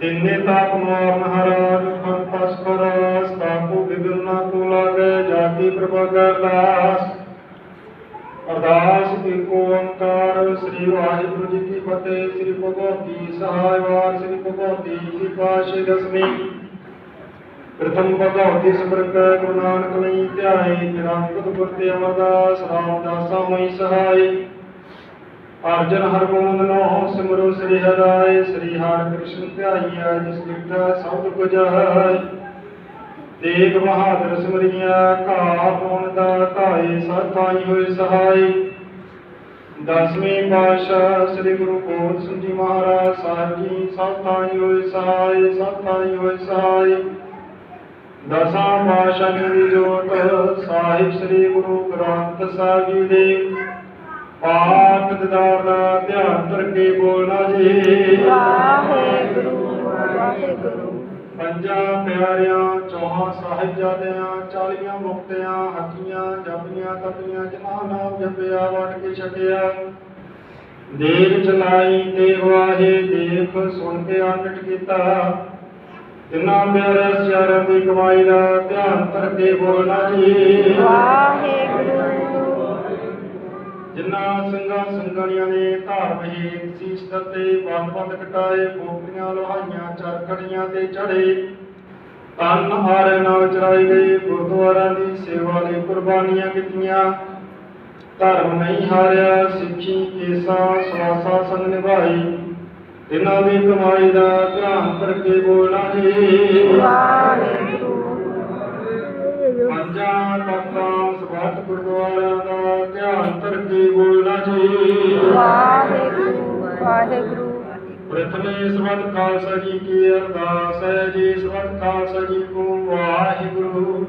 ਤਿੰਨੇ ਤਾਪ ਮਾਰ ਮਹਾਰਾਜ ਪੰਪਸ ਕਰਸ ਤਾਪੋ ਬਿਗਨਾ ਕੋ ਲਾਗੇ, ਜਾਤੀ ਪ੍ਰਭਾ ਕਰਦਾਸ ਅਰਦਾਸ ਏਕ ਓੰਕਾਰ, ਸ੍ਰੀ ਵਾਹਿਗੁਰੂ ਜੀ ਕੀ ਫਤਿਹ, ਸ੍ਰੀ ਭਗਵਤੀ ਸਹਾਇ ਵਾਰ ਸ੍ਰੀ ਭਗਵਤੀ ਕੀ ਪਾਸ਼ੇ ਦਸਵੀਂ ਪ੍ਰਥਮ ਭਗਵਤੀ ਸਿਮਰਤ ਗੁਰੂ ਨਾਨਕ ਲਈ ਧਿਆਏ ਨਿਰੰਕਤ ਗੁਰ ਤੇ ਅਮਰਦਾਸ, ਰਾਮਦਾਸਾ ਹੋਈ ਸਹਾਈ। ਅਰਜਨ ਹਰਗੋਬਿੰਦ ਸਿਮਰੋ ਸ੍ਰੀ ਹਰਿ ਸ੍ਰੀ ਹਰਿ ਕ੍ਰਿਸ਼ਨ ਧਿਆਈਆ ਜਿਸ ਲਿਖਾ ਸਭ ਕੁਝ ਹੈ। ਤੇਗ ਬਹਾਦਰ ਸਿਮਰੀਆ ਘਾ ਪੁਨ ਦਾ ਧਾਏ ਸਤਾਈ ਹੋਏ ਸਹਾਈ। ਦਸਵੇਂ ਪਾਤਸ਼ਾਹ ਸ੍ਰੀ ਗੁਰੂ ਗੋਬਿੰਦ ਸਿੰਘ ਜੀ ਮਹਾਰਾਜ, ਸਾਹਿਬ ਜੀ ਸਤਾਈ ਹੋਏ ਸਹਾਈ ਸਤਾਈ ਹੋਏ ਸਹਾਈ। ਦਸਾਂ ਪਾਤਸ਼ਾਹ ਦੀ ਜੋਤ, ਸਾਹਿਬ ਸ੍ਰੀ ਗੁਰੂ ਗ੍ਰੰਥ ਸਾਹਿਬ ਜੀ ਦੇ ਪਾਠ ਦਿਦਾਰ ਦਾ ਧਿਆਨ ਕਰਕੇ ਬੋਲਣਾ ਜੀ। ਵਾਹਿਗੁਰੂ ਵਾਹਿਗੁਰੂ। ਪੰਜਾਂ ਪਿਆਰਿਆਂ ਚੌਹਾਂ ਸਾਹਿਬਜ਼ਾਦਿਆਂ ਚਾਲੀਆਂ ਮੁਕਤਿਆਂ ਹੱਕੀਆਂ ਜਪੀਆਂ ਤਪੀਆਂ ਜਿਨ੍ਹਾਂ ਨਾਮ ਜਪਿਆ ਵਟ ਕੇ ਛਕਿਆ। ਦੇਖ ਚਲਾਈ ਤੇ ਵਾਹੇ ਦੇਖ ਸੁਣ ਕੇ ਅੰਡਟ ਕੀਤਾ। ਤਿੰਨਾਂ ਪਿਆਰਿਆਂ ਸਿਆਰਾਂ ਦੀ ਕਮਾਈ ਦਾ ਧਿਆਨ ਕਰਕੇ ਬੋਲਣਾ ਜੀ। ਵਾਹਿਗੁਰੂ ਜਿਨ੍ਹਾਂ ਸਿੰਘਾਂ ਸੰਗਣੀਆਂ ਨੇ ਧਾਰ ਮਹੇਤ ਸੀਸ ਦਿੱਤੇ ਬੰਦ ਬੰਦ ਕਟਾਏ ਪੋਪੀਆਂ ਲੋਹਾਈਆਂ ਚਰਖੜੀਆਂ ਤੇ ਚੜੇ। ਤਨ ਹਾਰੇ ਨਾਲ ਚਰਾਈ ਗਈ ਗੁਰਦੁਆਰਾਂ ਦੀ ਸੇਵਾ ਲਈ ਕੁਰਬਾਨੀਆਂ ਕੀਤੀਆਂ। ਧਰਮ ਨਹੀਂ ਹਾਰਿਆ ਸਿੱਖੀ ਕੇਸਾ ਸਵਾਸਾ ਸੰਗ ਨਿਭਾਈ। ਇਹਨਾਂ ਦੀ ਕਮਾਈ ਦਾ ਧਿਆਨ ਕਰਕੇ ਬੋਲਣਾ ਜੀ। ਵਾਹਿਗੁਰੂ। ਪੰਜਾਂ ਤਖਤਾਂ ਸਬਤ ਗੁਰਦੁਆਰਿਆਂ ਦਾ ਧਿਆਨ ਕਰਕੇ ਬੋਲਣਾ ਜੀ ਵਾਹਿਗੁਰੂ ਵਾਹਿਗੁਰੂ ਪ੍ਰਥਮੇ ਸਬਤ ਖਾਲਸਾ ਜੀ ਕੀ ਅਰਦਾਸ ਹੈ ਜੀ। ਸਬਤ ਖਾਲਸਾ ਜੀ ਕੋ ਵਾਹਿਗੁਰੂ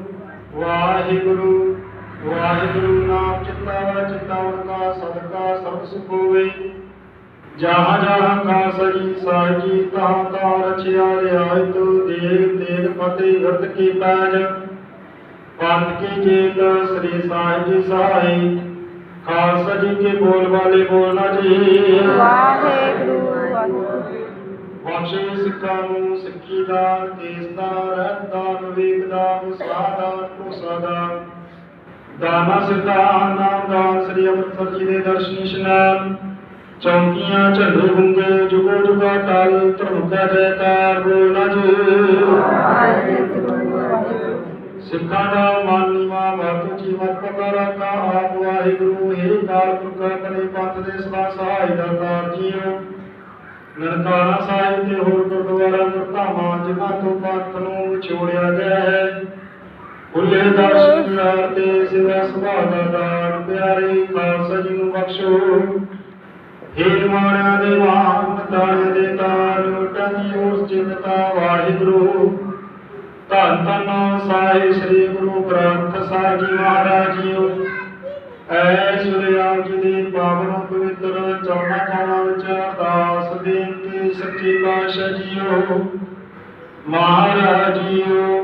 ਵਾਹਿਗੁਰੂ ਵਾਹਿਗੁਰੂ ਨਾਮ ਚਿੱਤਾ ਚਿਤਾਵਨ ਕਾ ਸਦਕਾ ਸਰਬ ਸੁਖ ਹੋਵੇ। ਜਹਾਂ ਜਹਾਂ ਖਾਲਸਾ ਜੀ ਸਾਹਿਬ ਜੀ ਤਹਾਂ ਤਹਾਂ ਰਚਿਆ ਰਿਆਇਤ ਦੇਗ ਦੇਗ ਫਤਿਹ ਵਰਤ ਕੀ ਪੈਜ। ਪੰਥ ਕੀ ਜੀਤ ਸ੍ਰੀ ਸਾਹਿਬ ਜੀ ਸਹਾਈ। ਖਾਲਸਾ ਜੀ ਕੇ ਬੋਲ ਵਾਲੇ ਬੋਲਣਾ ਜੀ। ਵਾਹਿਗੁਰੂ ਵਾਹਿਗੁਰੂ। ਸਿੱਖਾਂ ਨੂੰ ਸਿੱਖੀ ਦਾਨ ਕੇਸ ਦਾਨ ਰਹਿਤ ਦਾਨ ਵਿਵੇਕ ਦਾਨ ਸਲਾਹ ਦਾਨ ਭਰੋਸਾ ਦਾਨ ਦਾਨਾ ਸਿਧਾਨ ਨਾਮ ਦਾਨ ਸ੍ਰੀ ਅੰਮ੍ਰਿਤਸਰ ਜੀ ਦੇ ਦਰਸ਼ਨ ਇਸ਼ਨਾਨ ਚੌਂਕੀਆਂ ਝੰਡੇ ਗੁੰਗੇ ਜੁਗੋ ਜੁਗਾ ਟਾਲ ਧਰਮ ਜੈਕਾਰ ਬੋਲਣਾ ਜੀ। ਵਾਹਿਗੁਰੂ। ਸਿੱਖਾਂ ਦਾ ਮਨ ਮਤ ਜੀਵਨ ਪਕੜਾ ਆਪ ਵਾਹਿਗੁਰੂ ਇਹ ਕਾਲ ਪੁਰਖ ਕਰੇ ਪੰਥ ਦੇ ਸਦਾ ਸਹਾਈ ਦਾ ਤਾਰ ਜੀਓ। ਨਨਕਾਣਾ ਸਾਹਿਬ ਤੇ ਹੋਰ ਗੁਰਦੁਆਰਾ ਗੁਰਧਾਮਾਂ ਜਿਨ੍ਹਾਂ ਤੋਂ ਪੰਥ ਨੂੰ ਵਿਛੋੜਿਆ ਗਿਆ ਹੈ। ਖੁੱਲੇ ਦਰਸ਼ਨ ਤੇ ਸਿਵਾ ਸੁਭਾਅ ਦਾ ਦਾਨ, ਪਿਆਰੇ ਖਾਲਸਾ ਜੀ ਨੂੰ ਬਖਸ਼ੋ। ਹੇਲ ਮਾਣਿਆਂ ਦੇ ਮਾਨ ਤਾਣੇ ਦੇ ਤਾਨ ਲੁੱਟਾਂ ਉਸ ਜਿੰਦਤਾ ਵਾਹਿਗੁਰੂ। ਧੰਨ ਧੰਨ ਸਾਹਿਬ ਸ੍ਰੀ ਗੁਰੂ ਗ੍ਰੰਥ ਸਾਹਿਬ ਜੀ ਮਹਾਰਾਜ ਜੀਓ ਐ ਸ੍ਰੀ ਜੀ ਦੇ ਪਾਵਨ ਪਵਿੱਤਰ ਚਰਨਾਂ ਕਮਲਾਂ ਵਿੱਚ ਅਰਦਾਸ ਬੇਨਤੀ ਸੱਚੇ ਪਾਤਸ਼ਾਹ ਜੀਓ। ਮਹਾਰਾਜ ਜੀਓ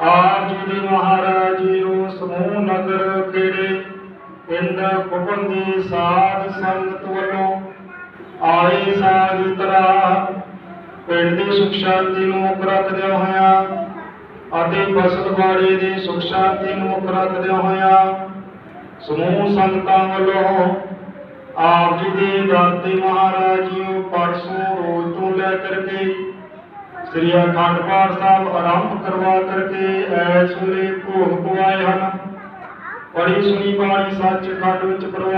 ਆਪ ਜੀ ਦੇ ਮਹਾਰਾਜ ਜੀਓ ਸਮੂਹ ਨਗਰ ਕਿਹੜੇ ਪਿੰਡ ਕੁਪਨ ਦੀ ਸਾਧ ਸੰਗਤ ਵੱਲੋਂ ਆਏ ਸਾਧ ਤਰਾ ਪਿੰਡ ਦੀ ਸੁਖ ਸ਼ਾਂਤੀ ਨੂੰ ਮੁੱਖ ਰੱਖਦਿਆਂ ਹੋਇਆਂ ਅਤੇ ਫਸਲ ਦੀ ਸੁਖ ਸ਼ਾਂਤੀ ਨੂੰ ਮੁੱਖ ਰੱਖਦਿਆਂ ਹੋਇਆਂ, ਸਮੂਹ ਸੰਗਤਾਂ ਵੱਲੋਂ ਆਪ ਜੀ ਦੇ ਦਾਤੇ ਮਹਾਰਾਜ ਜੀਓ ਪਰਸੋਂ ਰੋਜ਼ ਤੋਂ ਲੈ ਕਰਕੇ ਸ੍ਰੀ ਅਖੰਡ ਪਾਠ ਸਾਹਿਬ ਆਰੰਭ ਕਰਵਾ ਕਰਕੇ ਐਸ ਵੇਲੇ ਭੋਗ ਪਵਾਏ ਹਨ। ਬੜੀ ਸੁਣੀ ਬਾਣੀ ਸੱਚ ਖੰਡ ਵਿੱਚ ਪ੍ਰਵਾਨ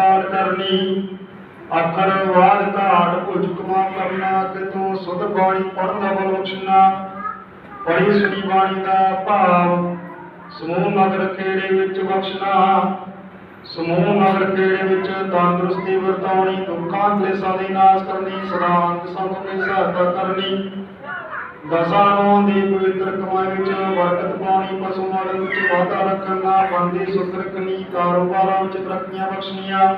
ਅੱਖਰ ਵਾਦ ਘਾਟ ਭੁਜ ਕਮਾ ਕਰਨਾ, ਕਿਤੋਂ ਸੁਧ ਬਾਣੀ ਪੜਨ ਦਾ ਬਖਸ਼ਣਾ ਬੜੀ ਸੁਣੀ ਬਾਣੀ ਦਾ ਭਾਵ, ਸਮੂਹ ਨਗਰ ਖੇੜੇ ਵਿੱਚ ਬਖਸ਼ਣਾ? ਸਮੂਹ ਨਗਰ ਖੇੜੇ ਵਿੱਚ ਤੰਦਰੁਸਤੀ ਵਰਤਾਉਣੀ, ਦੁੱਖਾਂ ਕਲੇਸ਼ਾਂ ਦੀ ਨਾਸ਼ ਕਰਨੀ ਸਦਾਂਤ ਸੰਤ ਦੀ ਸਹਾਇਤਾ ਕਰਨੀ। ਦਸਾਂ ਨੂੰ ਦੀ ਪਵਿੱਤਰ ਕਮਾਈ ਵਿੱਚ ਬਰਕਤ ਪਾਉਣੀ, ਪਸ਼ੂ ਮਾਰਨ ਵਿੱਚ ਵਾਧਾ ਰੱਖਣਾ, ਬੰਦੀ ਸੁਖ ਰੱਖਣੀ ਕਾਰੋਬਾਰਾਂ ਵਿੱਚ ਤਰੱਕੀਆਂ ਬਖਸ਼ਣੀਆਂ।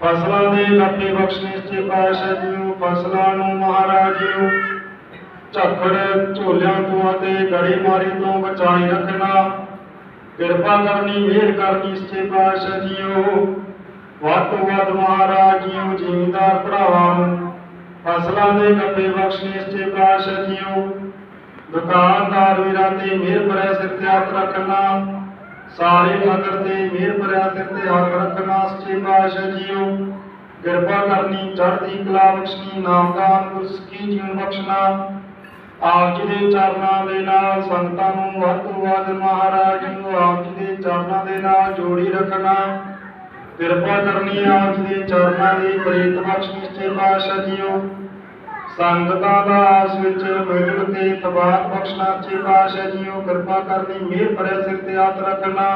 ਫਸਲਾਂ ਦੇ ਲੱਭੇ ਬਖਸ਼ਣੇ ਸੱਚੇ ਪਾਤਸ਼ਾਹ ਜੀ ਫਸਲਾਂ ਨੂੰ ਮਹਾਰਾਜ ਜੀ ਝੱਖੜ ਝੋਲਿਆਂ ਤੋਂ ਅਤੇ ਗੜੀ ਮਾਰੀ ਤੋਂ ਬਚਾਈ ਰੱਖਣਾ। ਕਿਰਪਾ ਕਰਨੀ, ਮਿਹਰ ਕਰਨੀ ਸੱਚੇ ਪਾਤਸ਼ਾਹ ਜੀਓ ਵੱਧ ਤੋਂ ਮਹਾਰਾਜ ਜੀਓ ਜ਼ਿਮੀਂਦਾਰ ਭਰਾਵਾਂ ਨੂੰ। ਫਸਲਾਂ ਦੇ ਗੱਬੇ ਬਖਸ਼ਣੇ ਸੱਚੇ ਪਾਤਸ਼ਾਹ ਜੀਓ ਦੁਕਾਨਦਾਰ ਵੀਰਾਂ ਤੇ ਮਿਹਰ ਭਰਿਆ ਸਿਰ ਤੇ ਹੱਥ ਰੱਖਣਾ। ਸਾਰੇ ਨਗਰ ਤੇ ਮਿਹਰ ਭਰਿਆ ਸਿਰ ਤੇ ਹੱਥ ਰੱਖਣਾ ਸੱਚੇ ਪਾਤਸ਼ਾਹ ਜੀਓ। ਕਿਰਪਾ ਕਰਨੀ, ਚੜ੍ਹਦੀ ਕਲਾ ਬਖਸ਼ਣੀ, ਨਾਮਦਾਨ ਗੁਰਸਕੀ ਜੀਵਨ ਬਖਸ਼ਣਾ। ਆਪ ਜੀ ਦੇ ਚਰਨਾਂ ਦੇ ਨਾਲ ਸੰਗਤਾਂ ਨੂੰ ਵੱਧ ਤੋਂ ਵੱਧ ਮਹਾਰਾਜ ਨੂੰ ਆਪ ਜੀ ਦੇ ਚਰਨਾਂ ਦੇ ਨਾਲ ਜੋੜੀ ਰੱਖਣਾ। ਕਿਰਪਾ ਕਰਨੀ ਆਪ ਜੀ ਦੇ ਚਰਨਾਂ ਦੀ ਪ੍ਰੀਤ ਬਖਸ਼ਣੀ ਸੱਚੇ ਪਾਤਸ਼ਾਹ ਜੀਓ। ਸੰਗਤਾਂ ਦਾ ਆਸ ਵਿੱਚ ਮਿਲ ਕੇ ਤਬਾਤ ਬਖਸ਼ਣਾ ਸੱਚੇ ਪਾਤਸ਼ਾਹ ਜੀਓ, ਕਿਰਪਾ ਕਰਨੀ, ਮਿਹਰ ਭਰਿਆ ਸਿਰ ਤੇ ਹੱਥ ਰੱਖਣਾ।